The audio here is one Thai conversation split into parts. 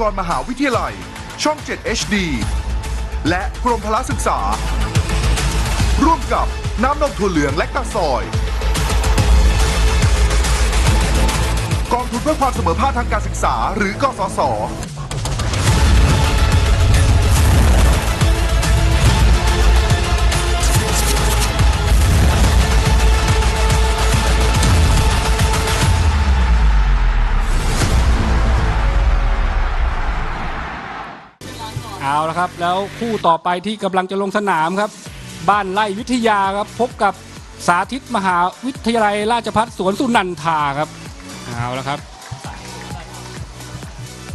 กรณ์มหาวิทยาลัย ช่อง 7 HD และกรมพละศึกษา ร่วมกับน้ำนมถั่วเหลืองและตาซอย กองทุนเพื่อความเสมอภาคทางการศึกษาหรือกสศ เอาละครับ แล้วคู่ต่อไปที่กำลังจะลงสนามครับ บ้านไร่วิทยาครับ พบกับสาธิตมหาวิทยาลัยราชภัฏสวนสุนันทาครับเอาละครับ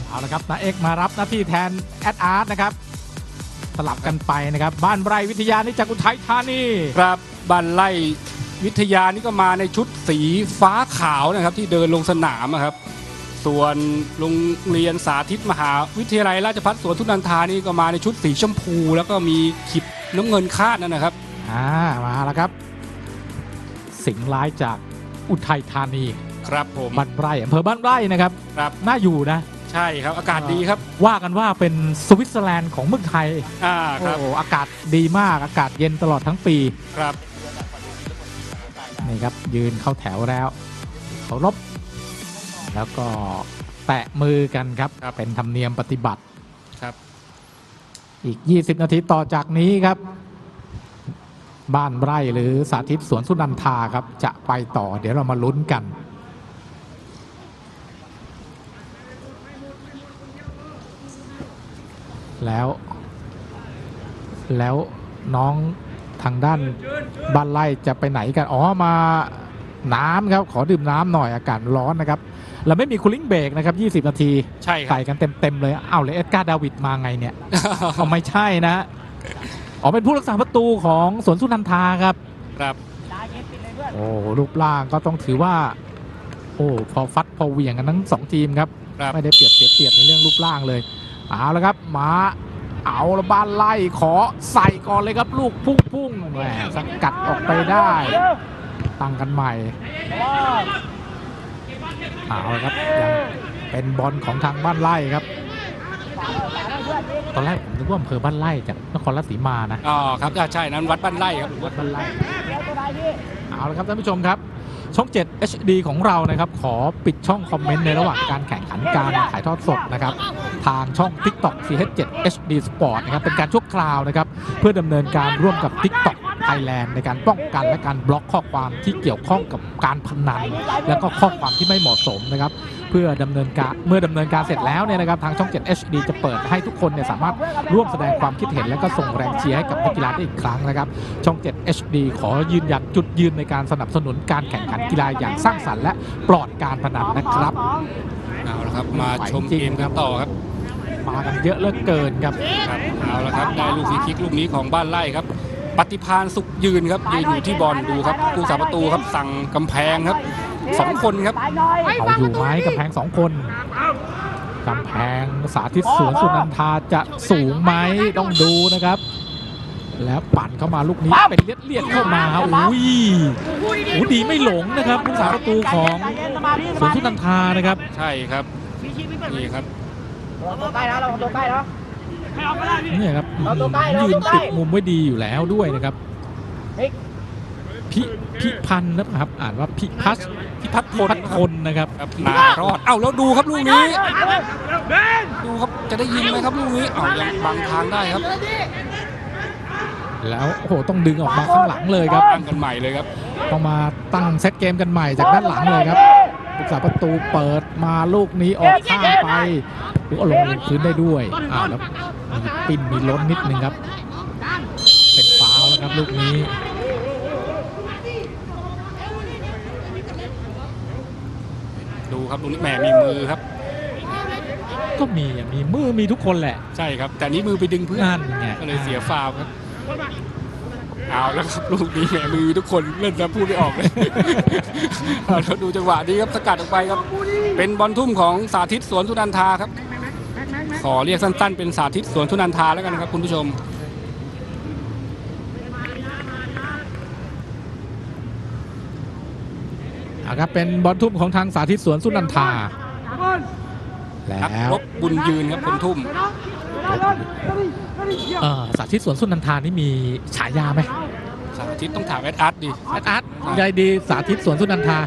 เอาละครับนาเอกมารับหน้าที่แทนแอดอาร์ตนะครับสลับกันไปนะครับ บ้านไร่วิทยานี่จากอุทัยธานีครับบ้านไร่วิทยานี่ก็มาในชุดสีฟ้าขาวนะครับ ที่เดินลงสนามอะครับ ส่วนโรงเรียนสาธิตมหาวิทยาลัยราชภัฏสวนทุนันทานี่ก็มาในชุดสีชมพู แล้วก็มีขีดน้ำเงินคาดนั่นนะครับ อ่ามาแล้วครับ สิงห์ร้ายจากอุทัยธานีครับผมบ้านไร่อำเภอบ้านไร่นะครับครับน่าอยู่นะ ใช่ครับอากาศดีครับ ว่ากันว่าเป็นสวิตเซอร์แลนด์ของเมืองไทยอ่าครับโอ้อากาศดีมากอากาศเย็นตลอดทั้งปีครับนี่ครับยืนเข้าแถวแล้วเคารพ แล้วก็แตะมือกันครับครับเป็นธรรมเนียมปฏิบัติครับ อีก 20 นาทีต่อจากนี้ครับ บ้านไร่หรือสาธิตสวนสุนันทาครับ จะไปต่อเดี๋ยวเรามาลุ้นกันแล้ว แล้วน้องทางด้านบ้านไร่จะไปไหนกัน อ๋อมาน้ำครับ ขอดื่มน้ำหน่อยอากาศร้อนนะครับ เราไม่มีคูลิ่งเบรกนะครับ 20 นาทีใช่ครับ ใส่กันเต็ม ๆ เลยเอ้าเลยเอ็ดการ์ดาวิดมาไงเนี่ยอ๋อไม่ใช่นะอ๋อเป็นผู้รักษาประตูของสวนสุนันทาครับ ครับ โอ้รูปร่างก็ต้องถือว่า โอ้พอฟัดพอเหวี่ยงกันทั้งสองทีมครับ ครับ ไม่ได้เปรียบเสียเปรียบในเรื่องรูปร่างเลยเอาละครับมาเอาละบ้านไล่ขอใส่ก่อนเลยครับ ลูกพุ่งพุ่งๆแหมสกัดออกไปได้ ตั้งกันใหม่ เอาละครับยังเป็นบอลของทางบ้านไล่ครับ ตอนแรกผมนึกว่าอำเภอบ้านไร่จากนครราชสีมานะอ๋อครับอ่าใช่นั้นวัดบ้านไร่ครับวัดบ้านไร่เอาละครับท่านผู้ชมครับ ช่อง 7 HD ของเรานะครับ ขอปิดช่องคอมเมนต์ในระหว่างการแข่งขันการถ่ายทอดสดนะครับ ทางช่อง TikTok CH7 HD Sport นะครับเป็นการชั่วคราวนะครับ เพื่อดำเนินการร่วมกับ TikTok Thailand ในการป้องกันและการบล็อกข้อความที่เกี่ยวข้องกับการพนัน และก็ข้อความที่ไม่เหมาะสมนะครับเพื่อดำเนินการเมื่อดำเนินการเสร็จแล้วเนี่ยนะครับทางช่อง 7 HD จะเปิดให้ทุกคนเนี่ยสามารถร่วมแสดงความคิดเห็นและก็ส่งแรงเชียร์ให้กับนักกีฬาได้อีกครั้งนะครับ ช่อง 7 HD ขอยืนยันจุดยืนในการสนับสนุนการแข่งขันกีฬาอย่างสร้างสรรค์และปลอดการพนันนะครับเอาละครับมาชมเกมกันต่อครับมากันเยอะเหลือเกินครับครับเอาละครับได้ลูกฟรีคิกลูกนี้ของบ้านไร่ครับ ปฏิพานสุขยืนครับยืนอยู่ที่บอลดูครับผู้สาประตูครับสั่งกำแพงครับสองคนครับเอาอยู่ไหมกำแพงสองคนกำแพงสาธิตสวนสุนันทาจะสูงไหมต้องดูนะครับ แล้วปั่นเข้ามาลูกนี้เป็นเลียดเลียดๆเข้ามาอุ้ยโอ้ดีไม่หลงนะครับผู้สาประตูของสวนสุนันทานะครับ ใช่ครับนี่ครับเราตัวใกล้แล้วเราตัวใกล้แล้ว เนี่ยครับเอาตัวใกล้เอายืตันวใกล้ติดมุมไว้ดีอยู่แล้วด้วยนะครับเฮ้ยพิพิพันธ์นะครับอ่านว่าพิพัฒน์พิพัฒน์พพิลพัฒน์คนนะครับครับมารอดเอ้าแล้วดูครับลูกนี้ ดูครับจะได้ยิงไหมครับลูกนี้เอ้ายังบังทางได้ครับ แล้วโอ้โหต้องดึงออกมาข้างหลังเลยครับตั้งกันใหม่เลยครับต้องมาตั้งเซตเกมกันใหม่จากด้านหลังเลยครับผู้สาประตูเปิดมาลูกนี้ออกข้างไปหรือเอาลงพื้นได้ด้วยอ้าวแล้วมี ปิ้นมีล้นนิดนึงครับ เป็นฟาวล์แล้วครับลูกนี้ดูครับลูกนี้แหมมีมือครับ ก็มีอะมีมือมีทุกคนแหละ ใช่ครับ แต่นี้มือไปดึงเพื่อนนั่นไงก็เลยเสียฟาวล์ครับเอาแล้วครับลูกนี้แหมมือทุกคนเล่นแล้วพูดไม่ออกเลยเอาแล้วดูจังหวะนี้ครับสกัดออกไปครับ เป็นบอลทุ่มของสาธิตสวนทุนันทาครับ ขอเรียกสั้น ๆ เป็นสาธิตสวนทุนันทาแล้วกันนะครับคุณผู้ชม อะครับเป็นบอลทุ่มของทางสาธิตสวนสุนันทา แล้นักวรบบุญยืนครับคนทุ่ม เออสาธิตสวนสุนันทานี่มีฉายาไหมสาธิตต้องถามแอดอาร์ตดิ อาร์ตอาร์ตยายดีสาธิตสวนสุนันทา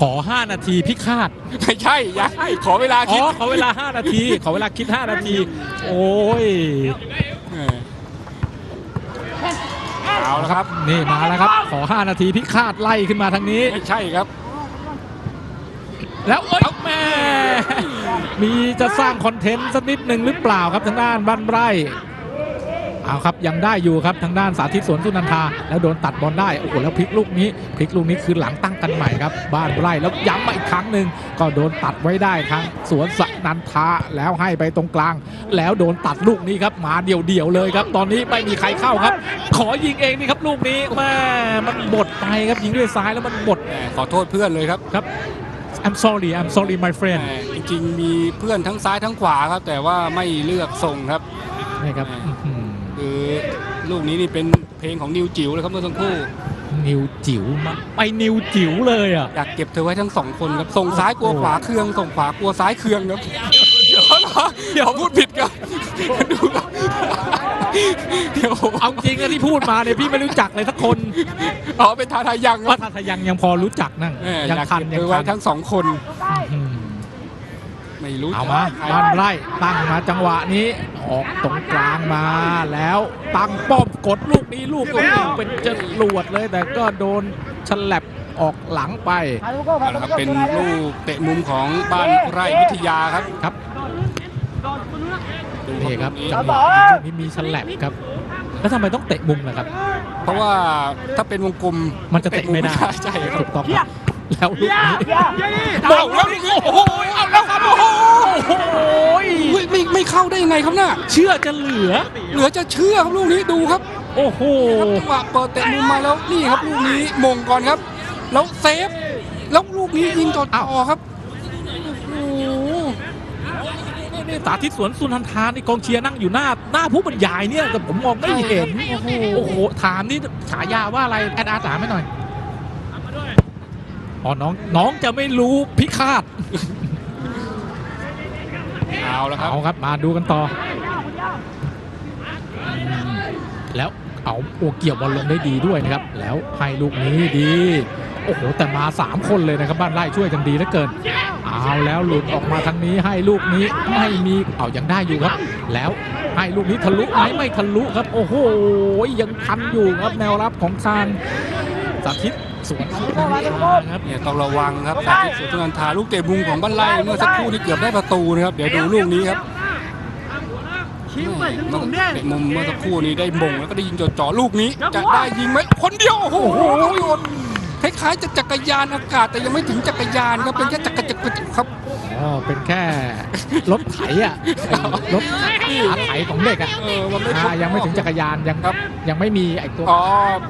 ขอ 5 นาทีพิฆาตไม่ใช่อยังขอเวลาอ๋คิด อขอเวลา 5 นาที ขอเวลาคิด 5 นาที โอ้ยเออเอาละครับ นี่มาแล้วครับ ขอ 5 นาทีพิฆาตไล่ขึ้นมาทางนี้ ไม่ใช่ครับ แล้วเอ้ยแม่มีจะสร้างคอนเทนต์สักนิดหนึ่งหรือเปล่าครับทางด้านบ้านไร่ เอาครับยังได้อยู่ครับทางด้านสาธิตสวนสุนันทาแล้วโดนตัดบอลได้โอ้โหแล้วพลิกลูกนี้พลิกลูกนี้คือหลังตั้งกันใหม่ครับ บ้านไร่แล้วย้ำมาอีกครั้งหนึ่งก็โดนตัดไว้ได้ทางสวนสนันทาแล้วให้ไปตรงกลาง แล้วโดนตัดลูกนี้ครับมาเดี่ยวๆเลยครับ ตอนนี้ไม่มีใครเข้าครับ ขอยิงเองนี่ครับลูกนี้แม่มันบดไปครับยิงด้วยซ้ายแล้วมันบดแหมขอโทษเพื่อนเลยครับครับ I'm sorry I'm sorry my friend แหมจริงๆมีเพื่อนทั้งซ้ายทั้งขวาครับ แต่ว่าไม่เลือกส่งครับนี่ครับอื้อหือคือ ลูกนี้นี่เป็นเพลงของนิวจิ๋วเลยครับเมื่อสักครู่นิวจิ๋วมาไปนิวจิ๋วเลยอะอยากเก็บเธอไว้ทั้งสองคนครับส่งซ้ายกลัวขวาเคืองส่งขวากลัวซ้ายเคืองครับเดี๋ยวเหรอเดี๋ยวพูดผิดครับดูครับเดี๋ยวเอาจริงนะที่พูดมาเนี่ยพี่ไม่รู้จักเลยสักคนอ๋อเป็นทาทายังคว่ารับทาทายังยังพอรู้จักนั่งแหมยังอยากทันเก็บยัเธงอไว้ทันทั้งสองคนอืม ไม่รู้เอาจะมาใครบ้านไร่ตั้งมาจังหวะนี้ ออกตรงกลางมาแล้วตั้งป้อมกดลูกนี้ลูกโอ้โหเป็นจรวดเลย แต่ก็โดนฉลับออกหลังไปพาลูกก็พาเอาลูละกครับก็เป็นตัวไหนลูกเตะมุมของบ้านไร่วิทยาครับครับดูนี่ครับลูกจังหวะนี้ลูกนี้มีฉลับครับแล้วทำไมต้องเตะมุมล่ะครับ เพราะว่าถ้าเป็นวงกลมมันจะเตะไม่ได้ใช่ครับถูกต้องครับ แล้วลูกนี้เอาแล้วนี่คือโอ้โหเอาแล้วครับโอ้โหโอ้โหไม่ไม่ไม่เข้าได้ยังไงครับน่ะเชื่อจะเหลือ เหลือจะเชื่อครับลูกนี้ดูครับ โอ้โหครับจังหวะเปิดเตะมุมมาแล้วนี่ครับลูกนี้มงก่อนครับ แล้วเซฟแล้วลูกนี้ยิงต่อต่อครับโอ้โหนี่สาธิตสวนสุนันทานี่กองเชียร์นั่งอยู่หน้าหน้าผู้บรรยายเนี่ยแต่ผมมองไม่เห็นโอ้โหถามนี่ฉายาว่าอะไรแอดอาร์ถามให้หน่อย อ๋อน้องน้องจะไม่รู้พิฆาตเอาแล้วครับเอาครับมาดูกันต่ออืมแล้วเอาโอเกี่ยวบอลลงได้ดีด้วยนะครับ แล้วให้ลูกนี้ดี โอ้โห แต่มา 3 คนเลยนะครับ บ้านไร่ช่วยกันดีเหลือเกิน เอาแล้วหลุดออกมาทางนี้ให้ลูกนี้ไม่มีเอายังได้อยู่ครับ แล้วให้ลูกนี้ทะลุไหมไม่ทะลุครับ โอ้โหยังทันอยู่ครับแนวรับของทางสาธิต สวนสุนันทาครับเนี่ยต้องระวังครับสาธิตสุนทรนันทาลูกเตะมุมของบ้านไร่เมื่อสักครู่นี้เกือบได้ประตูนะครับเดี๋ยวดูลูกนี้ครับเตะมุมเมื่อสักครู่นี้ได้มงแล้วก็ได้ยิงจ่อๆลูกนี้จะได้ยิงไหมคนเดียวโอ้โหคล้ายๆจะจักรยานอากาศแต่ยังไม่ถึงจักรยานครับเป็นแค่จักรจักรจักรครับอ๋อเป็นแค่รถไถอะไอ้รถขาไถของเด็กอะเออมันไม่อ่ายังไม่ถึงจักรยานยังครับยังไม่มีไอ้ตัวอ๋อ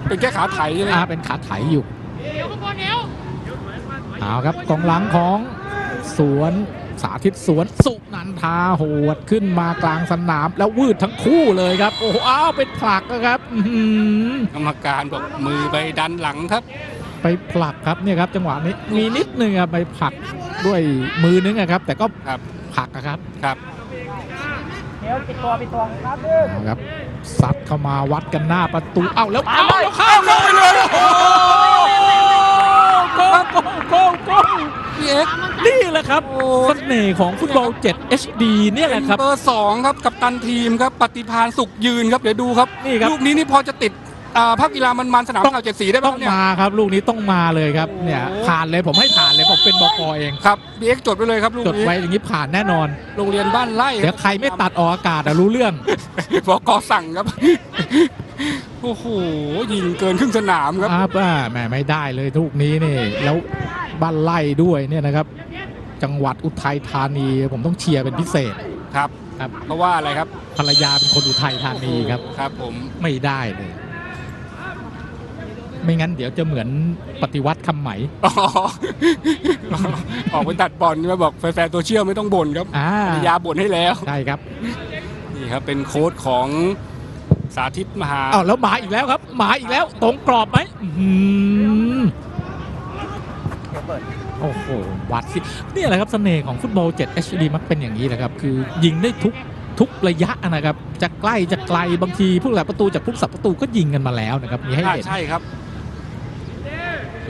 เป็นแค่ขาไถใช่ไหมอ่าเป็นขาไถอยู่ เอาครับกองหลังของสวนสาธิตสวนสุนันทาโหดขึ้นมากลางสนามแล้ววืดทั้งคู่เลยครับ โอ้โหอ้าวเป็นผลักนะครับอื้อหือกรรมการบอกมือไปดันหลังครับ ไปผลักครับเนี่ยครับ จังหวะนี้มีนิดนึงอะไปผลักด้วยมือนึงอะครับ แต่ก็ครับผลักอะครับครับเดี๋ยวปิดตัวปิดตัวครับเอาครับซัดเข้ามาวัดกันหน้าประตูเอ้าแล้วเอ้าแล้วเข้าเข้าไปเลยโอ้โหโกโกโกโก พี่ เอ็กซ์นี่แหละครับโอ้เสน่ห์ของฟุตบอล 7 HD เนี่ยแหละครับเบอร์สองครับกับตันทีมครับปฏิพานสุขยืนครับเดี๋ยวดูครับนี่ครับลูกนี้นี่พอจะติดอ่าภาพกีฬามันมันๆสนามข่าวเจ็ดสีได้ไหมต้องเนี่ยมาครับ ลูกนี้ต้องมาเลยครับโอ้โหเนี่ยผ่านเลยผมให้ผ่านเลยผมเป็นบกเองครับบีเอ็กซ์จดไว้เลยครับลูกจดนี้ไว้อย่างนี้ผ่านแน่นอน โรงเรียนบ้านไร่เดี๋ยวใครไม่ตัดออกอากาศอะรู้เรื่องบอกกอสั่งครับ โอ้โหยิงเกินครึ่งสนามครับอ้าป้าแหมไม่ได้เลยลูกนี้นี่ แล้วบ้านไล่ด้วยเนี่ยนะครับ จังหวัดอุทัยธานีผมต้องเชียร์เป็นพิเศษครับครับเพราะว่าอะไรครับภรรยาเป็นคนอุทัยธานีครับครับ ผมไม่ได้เลย ไม่งั้นเดี๋ยวจะเหมือนปฏิวัติคำไหมอ๋อออกไปตัดบอลใช่ไหมบอกแฟนๆตัวเชี่ยวไม่ต้องบ่นครับอ่าภรรยาบ่นให้แล้วใช่ครับนี่ครับเป็นโค้ดของ สาธิตมหาอ้าวแล้วมาอีกแล้วครับมาอีกแล้ว ตรงกรอบไหมอื้อหือโอ้โหวัดสิเนี่ยแหละครับเสน่ห์ของฟุตบอล 7 HD มักเป็นอย่างนี้แหละครับ คือยิงได้ทุกทุกระยะนะครับ จะใกล้จะไกลบางทีผู้หลักประตูจากผู้สับประตูก็ยิงกันมาแล้วนะครับมีให้อ่าเห็น ใช่ครับ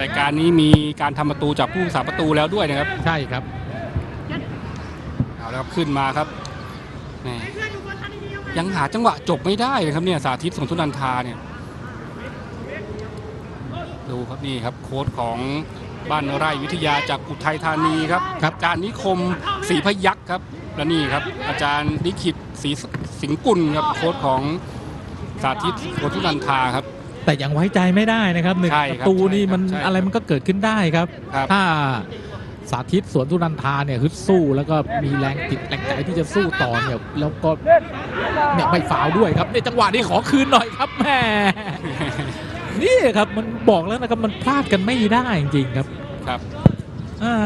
รายการนี้มีการทำประตูจากผู้รักษาประตูแล้วด้วยนะครับ ใช่ครับ เอาแล้วครับ ขึ้นมาครับแห มยังหาจังหวะจบไม่ได้เลยครับเนี่ยสาธิตสงสุนันทาเนี่ยดูครับนี่ครับโค้ดของบ้านไร่วิทยาจากอุทัยธานีครับครับอาจารย์นิคมศรีพยักษ์ครับและนี่ครับ อาจารย์ลิขิตศรีสิงห์กุลครับโค้ดของสาธิตสงสุนันทาครับ แต่ยังไว้ใจไม่ได้นะครับหนึ่งใช่ปครับระตูนี่มันใช่ครับอะไรมันก็เกิดขึ้นได้ครับครับถ้า สาธิตสวนสุนันทาเนี่ยฮึดสู้แล้วก็มีแรงจิตแรงใจที่จะสู้ต่อเนี่ยแล้วก็เนี่ยไม่ฟาวล์ด้วยครับในจังหวะนี้ขอคืนหน่อยครับแหม่นี่ครับมันบอกแล้วนะครับมันพลาดกันไม่ได้จริงๆครับครับอ่า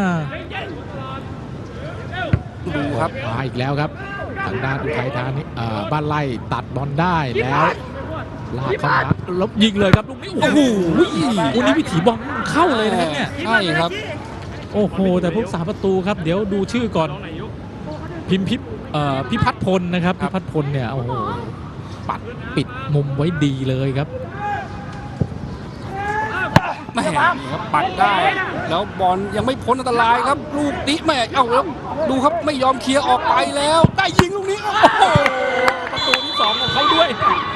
ดูครับมาอีกแล้วครับทางด้านอุทัยธานีเอ่อบ้านไล่ตัดบอลได้แล้วลากเข้ามาแล้วยิงเลยครับลูกนี้โอ้โหวันนี้วิถีบอลเข้าเลยนะครับเนี่ยใช่ครับ โอ้โห แต่พวกสามประตูครับ เดี๋ยวดูชื่อก่อน พิมพิพเอ่อพิพัฒน์พลนะครับครัพิบพัฒน์พลเนี่ย โอ้โห ปัดปิดมุมไว้ดีเลยครับแม่นี่ครับปัดได้ แล้วบอลยังไม่พ้นอันตรายครับ ลูกนี้แม่เอ้าแล้วดูครับไม่ยอมเคลียร์ออกไปแล้ว ได้ยิงลูกนี้ โอ้โหประตูที่สองของเขาด้วย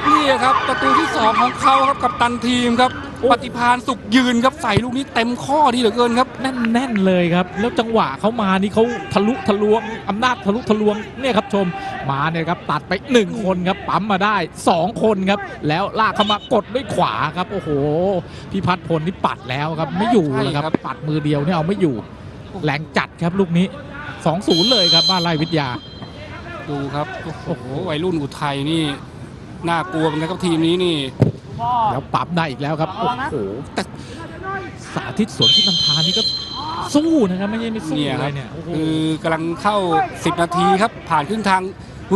นี่ครับประตูที่สองของเขาครับกับตันทีมครับ ปฏิพานสุขยืนครับใส่ลูกนี้เต็มข้อดีเหลือเกินครับแน่นๆเลยครับ แล้วจังหวะเขามานี่เขาทะลุทะลวงอำนาจทะลุทะลวงเนี่ยครับชมมาเนี่ยครับตัดไป 1 คนครับปั๊มมาได้ 2 คนครับ แล้วลากเข้ามากดด้วยขวาครับโอ้โหพิพัฒน์พลนี่ปัดแล้วครับไม่อยู่แล้วครับปัดมือเดียวเนี่ยเอาไม่อยู่แรงจัดครับลูกนี้2-0เลยครับบ้านไร่วิทยา ดูครับโอ้โหวัยรุ่นอุทัยนี่น่ากลัวเหมือนกันครับทีมนี้นี่ แล้วปั๊มได้อีกแล้วครับโอ้โหแต่สาธิตสวนที่นันทานี่ก็สู้นะครับไม่ใช่ไม่สู้เนี่ยเลครับยเนี่ยโอ้โหคือกำลังเข้า 10 นาทีครับ ผ่านครึ่งทาง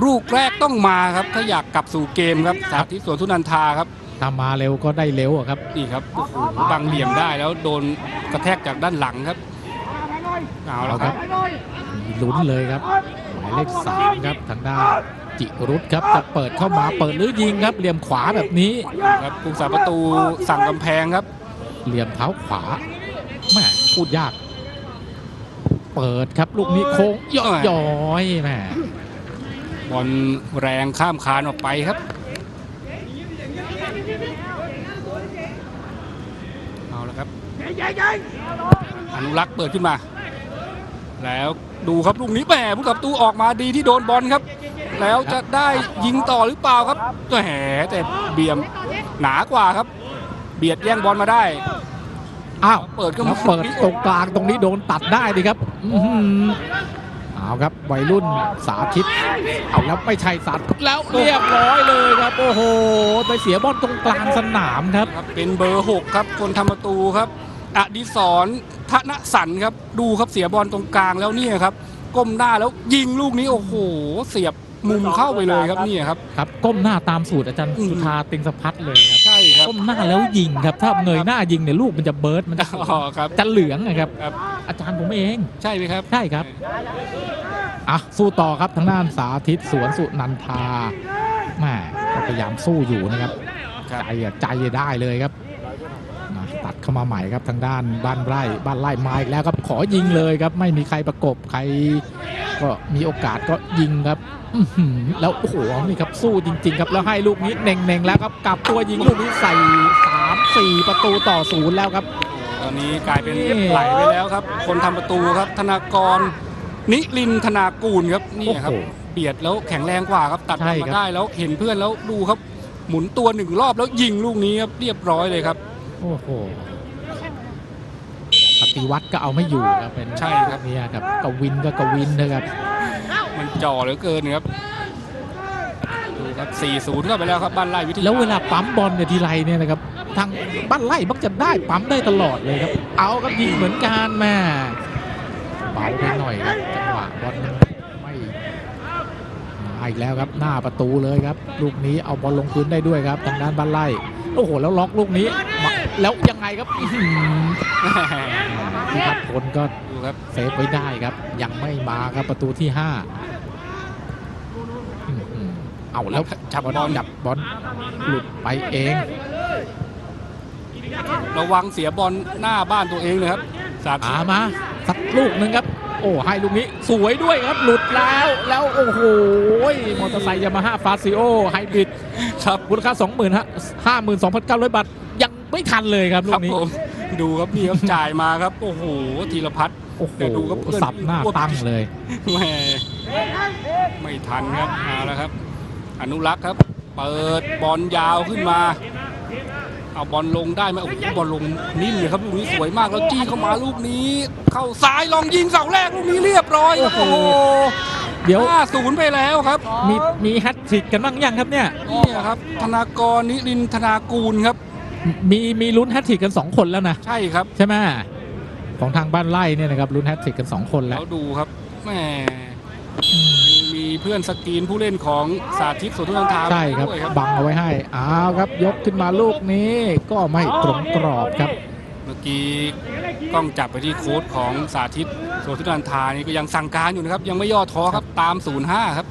ลูกแรกต้องมาครับ ถ้าอยากกลับสู่เกมครับสาธิตสวนทุนันทาครับถ้ามาเร็วก็ได้เร็วอะครับนี่ครับโอ้โหบังเหลี่ยมได้แล้วโดนกระแทกจากด้านหลังครับเอาแล้วครับมีลุ้นเลยครับหมายเลขสามครับทางด้าน จิรุตครับจะเปิดเข้ามาเปิดหรือยิงครับเหลี่ยมขวาแบบนี้ครับผู้สาประตูสั่งกำแพงครับ เหลี่ยมเท้าขวาแม่พูดยาก เปิดครับลูกนี้โค้งย่อยย้อยแม่บอลแรงข้ามคานออกไปครับเอาแล้วครับอนุรักษ์เปิดขึ้นมา แล้วดูครับลูกนี้แหมผู้กับตูออกมาดีที่โดนบอลครับ แล้วจะได้ยิงต่อหรือเปล่าครับแหมแต่เบียมหนากว่าครับ เบียดแย่งบอลมาได้อ้าวเปิดเข้าแล้มาวเปิดตรงกลางตรงนี้โดนตัดได้ดีครับอื้อหือเอาครับวัยรุ่นสาธิต เอาแล้วไม่ใช่สาธิตแล้วเรียบร้อยเลยครับโอ้โหไปเสียบอลตรงกลางสนามครับครับเป็นเบอร์6ครับ คนทำประตูครับอดิศรธนสันครับ ดูครับเสียบอลตรงกลางแล้วเนี่ยครับ ก้มหน้าแล้วยิงลูกนี้โอ้โห เสียบ มุมเข้าไปเลยครับเนี่ยครับ ครับก้มหน้าตามสูตรอาจารย์อืมสุธาติงสะพัดเลยครับใช่ครับก้มหน้าแล้วยิงครับ ถ้าเงยหน้ายิงเนี่ยลูกมันจะเบิร์ดมันจะอ๋อครับจะเหลืองนะครับครับอาจารย์ผมเองใช่ไหมครับใช่ครับอะสู้ต่อครับทางด้านสาธิตสวนสุนันทาแม่ก็พยายามสู้อยู่นะครับครับใจอะใจได้เลยครับนะ ตัดเข้ามาใหม่ครับทางด้านบ้านไร่บ้านไร่มาอีกแล้วครับขอยิงเลยครับ ไม่มีใครประกบใคร ก็มีโอกาสก็ยิงครับอื้อหือแล้วโอ้โหนี่ครับสู้จริง ๆ ครับแล้วให้ลูกนี้เน่งๆแล้วครับกลับตัวยิงลูกนี้ใส่สามสี่ประตูต่อศูนย์แล้วครับ ตอนนี้กลายเป็นนี่ไหลไปแล้วครับ คนทำประตูครับ ธนากร นิรินทร์ธนากูลครับนี่ครับโอ้โหเบียดแล้วแข็งแรงกว่าครับตัดใช่บอลครับมาได้แล้วเห็นเพื่อนแล้วดูครับ หมุนตัวหนึ่งรอบแล้วยิงลูกนี้ครับเรียบร้อยเลยครับ โอ้โหปฏิวัติก็เอาไม่อยู่ครับเป็นใช่ครับ เนี่ยครับกวินก็กวินนะครับ มันจ่อเหลือเกินครับดูครับ 4-0เข้าไปแล้วครับบ้านไร่วิทยาแล้วเวลาปั๊มบอลเนี่ยทีไรเนี่ยนะครับทางบ้านไร่มักจะได้ปั๊มได้ตลอดเลยครับ เอาครับยิงเหมือนกันแม่เบาไปหน่อยครับจังหวะบอลมันไม่มาอีกแล้วครับหน้าประตูเลยครับลูกนี้เอาบอลลงพื้นได้ด้วยครับทางด้านบ้านไร่ โอ้โห แล้วล็อกลูกนี้มาแล้วยังไงครับอื้อหือพิพัฒน์พลก็ดูครับเซฟไว้ได้ครับ ยังไม่มาครับประตูที่ห้าอื้อหือเอาแล้วจับบอลจับบอลหลุดไปเอง ระวังเสียบอลหน้าบ้านตัวเองเลยครับสาธิอาตมาสักลูกหนึ่งครับ โอ้ให้ลูกนี้สวยด้วยครับหลุดแล้วแล้วโอ้โหมอเตอร์ไซค์ยามาฮ่าฟาซิโอไฮบริดครับมูลค่า20,000ฮะ52,900 บาท ยังไม่ทันเลยครับลูครับกนี้ผมดูครับนี่ครับจ่ายมาครับ โอ้โหธีรพัฒน์โอ้โหเดี๋ยวดูครับเพื่อนสับหน้าตั้งเลยแหมไม่ทันครับเอาแล้วครับ อนุรักษ์ครับ เปิดบอลยาวขึ้นมา เอาบอลลงได้ไหมโอ้โหบอลลงนิ่มเลยครับลูกนี้สวยมากแล้วจี้เข้ามาลูกนี้ เข้าซ้ายลองยิงเสาแรกลูกนี้เรียบร้อยครับโอ้โอ้โหโหเดี๋ยวห้าศูนย์ไปแล้วครับ มีมีแฮตทริกกันบ้างยังครับเนี่ยนี่ครับ ธนากรนิรินทร์ธนากูลครับ มีมีลุ้นแฮตทริกกัน2คนแล้วนะ ใช่ครับ ใช่ไหมของทางบ้านไล่เนี่ยนะครับลุ้นแฮตทริกกัน2คนแล้แล้ววดูครับแหมมี เพื่อนสกรีนผู้เล่นของสาธิตสุนทรทาใช่ครับด้วยครับบังเอาไว้ให้อ้าวครับ ยกขึ้นมาลูกนี้ก็ไม่ตรงกรอบครับ เมื่อกี้กล้องจับไปที่โค้ดของสาธิตโสธินันทานี่ก็ยังสั่งการอยู่นะครับ ยังไม่ย่อท้อครับตาม 05 ครับ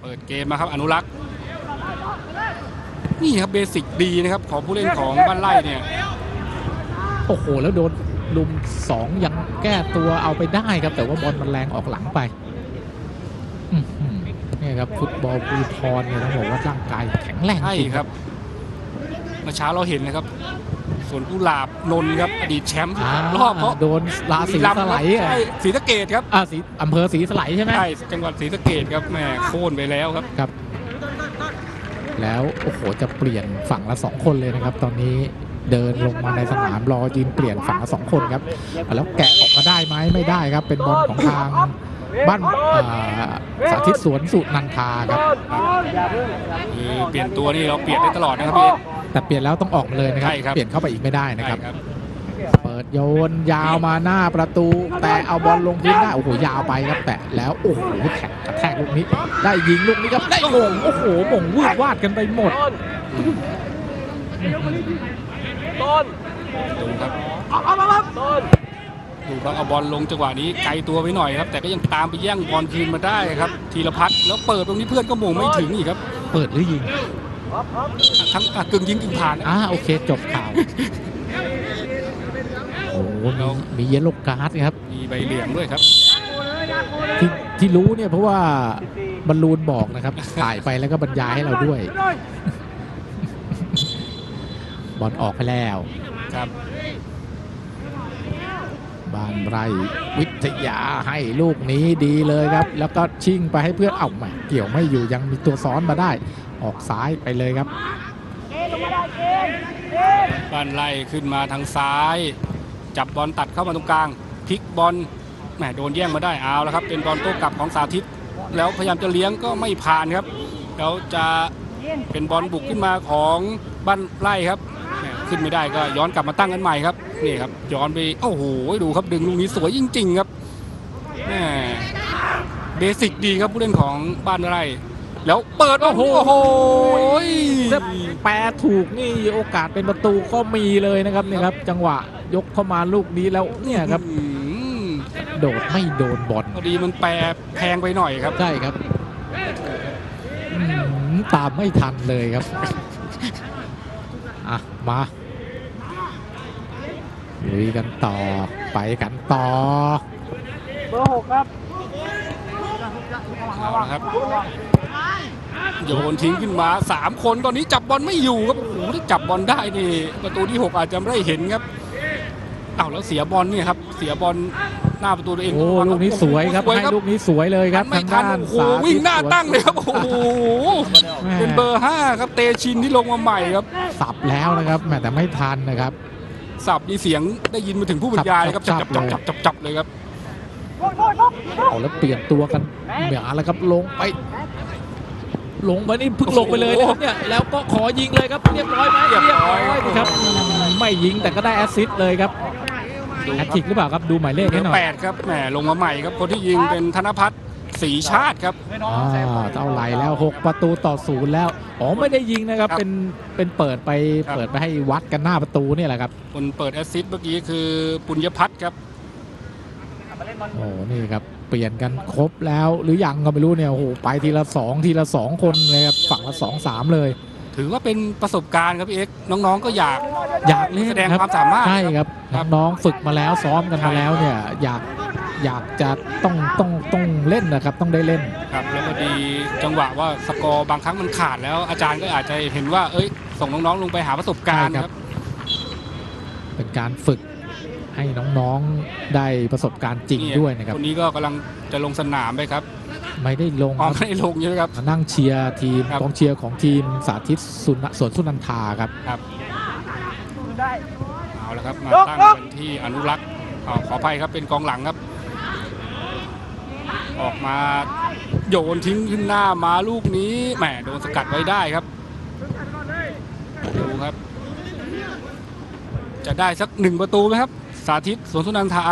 เปิดเกมมาครับอนุรักษ์นี่ครับเบสิกดีนะครับของผู้เล่นของบ้านไร่เนี่ย โอ้โห แล้วโดน ลุมสองยังแก้ตัวเอาไปได้ครับ แต่ว่าบอลมันแรงออกหลังไปอื้อหือเนี่ยครับฟุตบอลภูทรเนี่ยต้องบอกว่าร่างกายแข็งแรงใช่จริงครับเมื่อเช้าเราเห็นนะครับ ส่วนกุหลาบนนท์ครับ อดีตแชมป์อ่ารอบเพราะโดนราศีสไลด์อะใช่ศรีสะเกดครับอ่าสีอำเภอศรีสไลด์ใช่ไหมใช่จังหวัดศรีสะเกดครับแหม่โค่นไปแล้วครับครับ แล้วโอ้โหจะเปลี่ยนฝั่งละสองคนเลยนะครับ ตอนนี้ เดินลงมาในสนามรอยืนเปลี่ยนฝั่งละสองคนครับ แล้วแกะออกมาได้ไหมไม่ได้ครับ เป็นบอลของทางบ้านอ่าสาธิตสวนสุนันทาครับคือเปลี่ยนตัวนี่เราเปลี่ยนได้ตลอดนะครับพี่แต่เปลี่ยนแล้วต้องออกมาเลยนะครับใช่ครับเปลี่ยนเข้าไปอีกไม่ได้นะครับใช่ครับ เปิดโยนยาวมาหน้าประตู แต่เอาบอลลงพื้นได้โอ้โหยาวไปครับแตะแล้วโอ้โหแท็กกระแทกลูกนี้ได้ยิงลูกนี้ครับได้โมงโอ้โหหม่งวืดวาดกันไปหมด ดูครับดูครับเอาบอลลงจังหวะนี้ไกลตัวไปหน่อยครับ แต่ก็ยังตามไปแย่งบอลคืนมาได้ครับธีรพัฒน์แล้วเปิดตรงนี้เพื่อนก็มงไม่ถึงอีกครับ เปิดหรือยิงทั้งอะกึ่งยิงกึ่งผ่านนะอ่าโอเคจบข่าวโอ้โหมีมีเยลโลการ์ดครับมีใบเหลืองด้วยครับที่ที่รู้เนี่ยเพราะว่าบอลลูนบอกนะครับถ่ายไปแล้วก็บรรยายให้เราด้วย บอลออกไปแล้วครับบ้านไร่วิทยาให้ลูกนี้ดีเลยครับ แล้วก็ชิ่งไปให้เพื่อนเอ้าแหม่เกี่ยวไม่อยู่ยังมีตัวซ้อนมาได้ ออกซ้ายไปเลยครับบ้านไล่ขึ้นมาทางซ้าย จับบอลตัดเข้ามาตรงกลางพลิกบอลแหมโดนแย่งมาได้เอาแล้วครับ เป็นบอลโต้กลับของสาธิต แล้วพยายามจะเลี้ยงก็ไม่ผ่านครับแล้วจะเป็นบอลบุกขึ้นมาของ บ้านไล่ครับแหมขึ้นไม่ได้ก็ย้อนกลับมาตั้งกันใหม่ครับนี่ครับย้อนไปโอ้โหดูครับดึงลูกนี้สวยจริง ๆ ครับแหมเบสิกดีครับผู้เล่นของบ้านไร่ แล้วเปิดโอ้โหโอ้โหถ้าแปลถูกนี่โอกาสเป็นประตูก็มีเลยนะครับเนี่ยครับ จังหวะยกเข้ามาลูกนี้แล้วเนี่ยครับอืมโดดไม่โดนบอลพอดีมันแปรแพงไปหน่อยครับใช่ครับอืมตามไม่ทันเลยครับ อะ มาลุยกันต่อ ไปกันต่อ เบอร์หกครับเอาละครับ โยนทิ้งขึ้นมา 3 คนตอนนี้จับบอลไม่อยู่ครับ โอ้โหถ้าจับบอลได้นี่ ประตูที่ 6 อาจจะไม่ได้เห็นครับ เอาแล้วเสียบอลเนี่ยครับ เสียบอล หน้าประตูตัวเองโอ้ลูกนี้สวยครับสวยให้ครับลูกนี้สวยเลยครับไม่ทางทันด้านโอ้โหสาธิตวิ่งหน้าตั้งเลยครับโอ้โหแม่เป็นเบอร์5ครับเตชินที่ลงมาใหม่ครับ สับแล้วนะครับแม่แต่ไม่ทันนะครับ สับมีเสียงได้ยินมาถึงผู้บรรยายเลยครับจัจับบจับเลยจับจับจับเลยครับเอาแล้วเปลี่ยนตัวกันเหมียแล้วครับลงไป ลงไปนี่เพิ่งลงไปเลยนะครับเนี่ยแล้วก็ขอยิงเลยครับเรียบร้อยไหมเรียบร้อยครับอืมไม่ยิงแต่ก็ได้แอสซิสต์เลยครับดู แฮคตรับทริกหรือเปล่าครับดูหมายเลขเบอให้หน่ร์อยแปดครับแหมลงมาใหม่ครับคนที่ยิงเป็นธนพัฒน์สีชาติครับอ่าเท่าไหร่แล้ว 6 ประตูต่อศูนย์แล้ว อ๋อไม่ได้ยิงนะครับครับเป็นเป็นเปิดไปครับเปิดไปให้วัดกันหน้าประตูเนี่ยแหละครับ คนเปิดแอสซิสต์เมื่อกี้คือปุญญพัฒน์ครับ โอ้นี่ครับ เปลี่ยนกันครบแล้วหรือยังก็ไม่รู้เนี่ย โอ้โห ไปทีละ 2 ทีละ 2 คนเลยครับ ฝั่งละ 2 3 เลย ถือว่าเป็นประสบการณ์ครับพี่เอ็กซ์น้องๆก็อยาก อยากเล่นแสดงรับความสามารถใช่ครับครับน้องๆฝึกมาแล้วซ้อมกันใช่มาแล้วเนี่ยอยากอยากจะต้องต้องต้องเล่นนะครับ ต้องได้เล่น ครับแล้วพอดีจังหวะว่าสกอร์บางครั้งมันขาดแล้วอาจารย์ก็อาจจะเห็นว่า เอ้ย ส่งน้องๆลงไปหาประสบการณ์ใช่คครัรับ บ เป็นการฝึก ให้น้องๆได้ประสบการณ์จริงด้วยนะครับคนนี้ก็กำลังจะลงสนามไปครับไม่ได้ลงอ๋อครับไม่ได้ลงเยอะครับ มานั่งเชียร์ทีมครับ กองเชียร์ของทีมสาธิตสุนสวนสุนันทาครับครับได้เอาละครับมายกตั้งยกเป็นที่อนุรักษ์อ๋อขออภัยครับเป็นกองหลังครับ ออกมาโยนทิ้งขึ้นหน้ามาลูกนี้แหมโดนสกัดไว้ได้ครับดูครับ จะได้สักหนึ่งประตูไหมครับ สาธิตสวนสุนันทา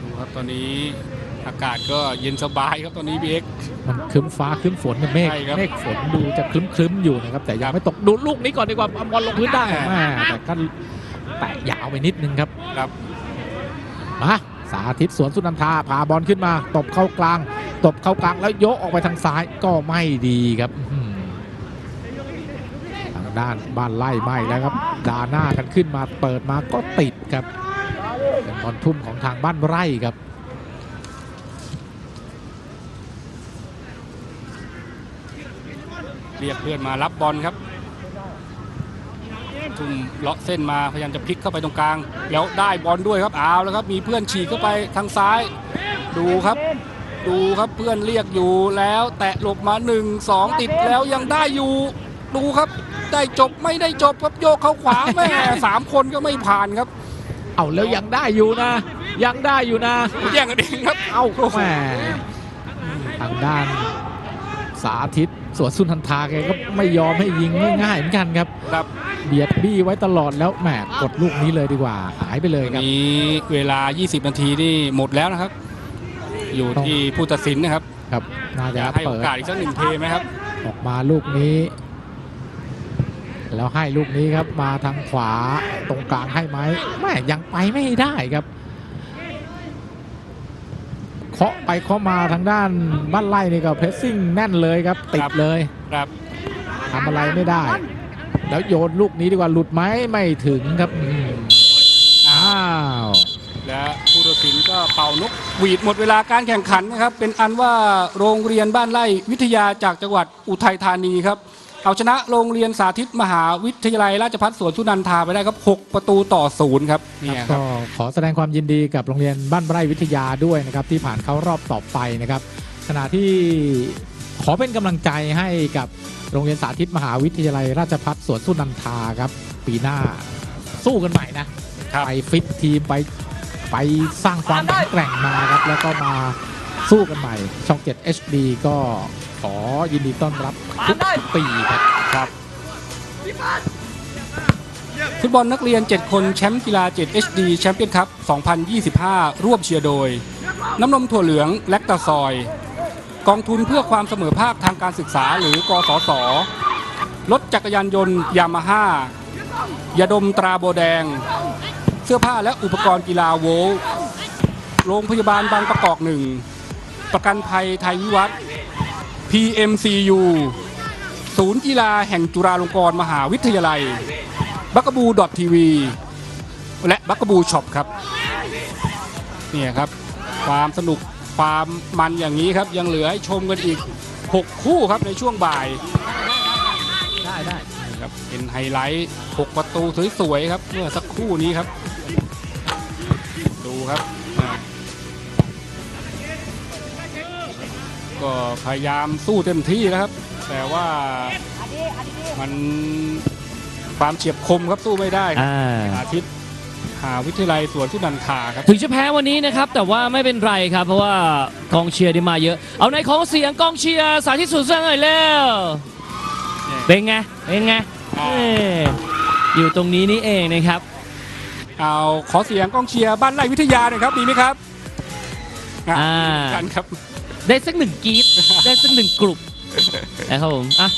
ดูครับตอนนี้อากาศก็เย็นสบายครับตอนนี้บีเอ็ก มันครึ้มฟ้าครึ้มฝนเนี่ยเมฆใช่ครับเมฆฝนดูจะครึ้มครึ้มๆอยู่นะครับแต่ยังไม่ตกดูลูกนี้ก่อนดีกว่าเอาบอลลงพื้นได้แหม่แม่แต่ก็แตะยาวไปนิดนึงครับครับมาสาธิตสวนสุนันทาพาบอลขึ้นมา ตบเข้ากลาง ตบเข้ากลางแล้วยกออกไปทางซ้ายก็ไม่ดีครับอื้อหือทาง ด้านบ้านไล่ไม่แล้วครับดาหน้ากันขึ้นมาเปิดมาก็ติดครับเป็นบอลทุ่มของทางบ้านไร่ครับเรียกเพื่อนมารับบอลครับ ทุ่มเลาะเส้นมาพยายามจะพลิกเข้าไปตรงกลาง แล้วได้บอลด้วยครับเอาแล้วครับมีเพื่อนฉีกเข้าไปทางซ้าย ดูครับ ดูครับเพื่อนเรียกอยู่แล้วแตะหลบมา 1 2 ติดแล้วยังได้อยู่ ดูครับ ได้จบไม่ได้จบครับโยกเข้าขวาแม่สามคนก็ไม่ผ่านครับ เอาแล้วยังได้อยู่นะ ยังได้อยู่นะแย่งกันเองครับ เอาแหมทางด้านสาธิตสวนสุนันทาแกก็ไม่ยอมให้ยิงง่ายๆเหมือนกันครับครับเบียดบี้ไว้ตลอดแล้วแหมกดลูกนี้เลยดีกว่า หายไปเลยวันครับนี้เวลา 20 นาทีนี่หมดแล้วนะครับ อยู่ที่ผู้ตัดสินนะครับครับน่าอจะยากให้โอเปิดกาสอีกสักหนึ่งเพลย์ไหมครับ ออกมาลูกนี้ แล้วให้ลูกนี้ครับมาทางขวาตรงกลางให้ไหมแม่ยังไปไม่ได้ครับเคาะไปเคาะมาทางด้านบ้านไล่นี่ก็เพรสซิ่งแน่นเลยครับติดครับเลยครับทำอะไรไม่ได้ แล้วโยนลูกนี้ดีกว่าหลุดไหมไม่ถึงครับอืมอ้าวและผู้ตัดสินก็เป่านกหวีดหมดเวลาการแข่งขันนะครับ เป็นอันว่าโรงเรียนบ้านไร่วิทยาจากจังหวัดอุทัยธานีครับ เอาชนะโรงเรียนสาธิตมหาวิทยาลัยราชภัฏสวนสุนันทาไปได้ครับ 6 ประตูต่อศูนย์ครับเนี่ยครัก็บ ขอแสดงความยินดีกับโรงเรียนบ้านไร่วิทยาด้วยนะครับที่ผ่านเข้ารอบต่อไปนะครับขณะที่ขอเป็นกำลังใจให้กับโรงเรียนสาธิตมหาวิทยาลัยราชภัฏสวนสุนันทาครับ ปีหน้าสู้กันใหม่นะครับ ไปฟิตทีมไปไปสร้างความแข็งแกร่งมาครับแล้วก็มา สู้กันใหม่ ช่อง 7 HD ก็ขอยินดีต้อนรับทุกปีครับครับฟุตบอลนักเรียน 7 คนแชมป์กีฬา 7 HD แชมเปี้ยนคัพ 2025 ร่วมเชียร์โดย น้ำนมถั่วเหลืองแลคตาซอย กองทุนเพื่อความเสมอภาคทางการศึกษาหรือกสศรถจักรยานยนต์ยามาฮ่ายาดมตราโบแดง เสื้อผ้าและอุปกรณ์กีฬาโวลต์โรงพยาบาลบางประกอบหนึ่ง ประกันภัยไทยวิวัฒน์ PMCU ศูนย์กีฬาแห่งจุฬาลงกรณ์มหาวิทยาลัย บักกบูดอททีวีและบักกบูช็อปครับเนี่ยครับ ความสนุกความมันอย่างนี้ครับ ยังเหลือให้ชมกันอีก 6 คู่ครับในช่วงบ่าย ได้ได้ครับเป็นไฮไลท์ 6 ประตูสวยๆครับ เมื่อสักครู่นี้ครับ ดูครับ ก็พยายามสู้เต็มที่นะครับ แต่ว่ามันความเฉียบคมครับสู้ไม่ได้ครับอ่า อาทิตย์มหาวิทยาลัยสวนสุนันทาครับ ถึงจะแพ้วันนี้นะครับ แต่ว่าไม่เป็นไรครับ เพราะว่ากองเชียร์ได้มาเยอะ เอาในของเสียงกองเชียร์สาธิตสุดสักหน่อยแล้ว เป็นไง เป็นไงอ่า เอ้ยอยู่ตรงนี้นี่เองนะครับ เอาขอเสียงกองเชียร์บ้านไร่วิทยาหน่อยครับดีไหมครับอ่ากันครับ ได้สักหนึ่งกรีดได้สักหนึ่งกลุ่มนะครับผมอะ